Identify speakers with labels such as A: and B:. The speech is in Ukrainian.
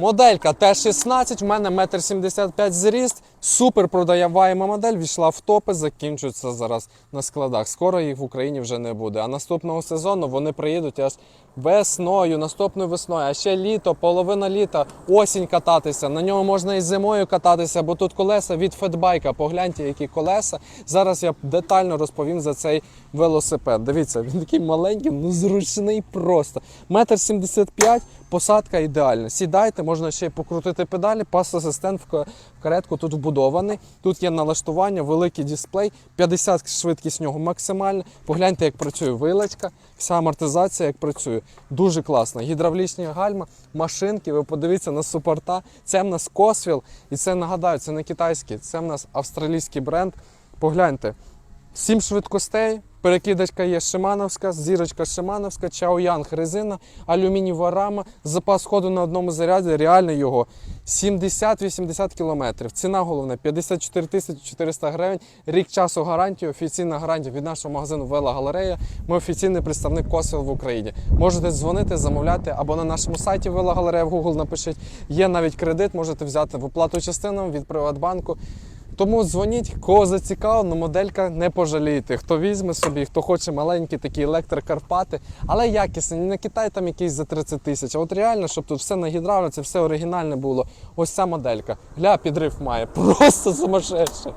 A: Моделька Т-16, в мене 1,75 м зріст, супер продаваєма модель, війшла в топи, закінчується зараз на складах. Скоро їх в Україні вже не буде. А наступного сезону вони приїдуть аж весною, наступною весною, а ще літо, половина літа, осінь кататися. На ньому можна і зимою кататися, бо тут колеса від фетбайка. Погляньте, які колеса. Зараз я детально розповім за цей велосипед. Дивіться, він такий маленький, ну зручний просто. Метр сімдесят п'ять, посадка ідеальна. Сідайте, можна ще й покрутити педалі. Пас-асистент в ка- каретку тут вбудований. Тут є налаштування, великий дисплей, 50 швидкість нього максимальна. Погляньте, як працює вилочка, вся амортизація як працює. Дуже класно. Гідравлічні гальма, машинки. Ви подивіться на супорта. Це в нас Косвіл, і це нагадаю, це не китайський, це в нас австралійський бренд. Погляньте. Сім швидкостей, перекидачка є Шимановська, зірочка Шимановська, Чаоянг резина, алюмінієва рама, запас ходу на одному заряді, реально його 70-80 кілометрів. Ціна головна 54 тисячі 400 гривень. Рік часу гарантії, офіційна гарантія від нашого магазину Вела Галерея. Ми офіційний представник Косвіл в Україні. Можете дзвонити, замовляти або на нашому сайті Вела Галерея в Google напишіть. Є навіть кредит, можете взяти в оплату частинам від Приватбанку. Тому дзвоніть, кого зацікавлено, моделька не пожалієте. Хто візьме собі, хто хоче маленькі такі електрокарпати, але якісні, не Китай там якийсь за 30 тисяч. А от реально, щоб тут все на гідравлиці, все оригінальне було. Ось ця моделька. Гля, підрив має. Просто сумасшедше.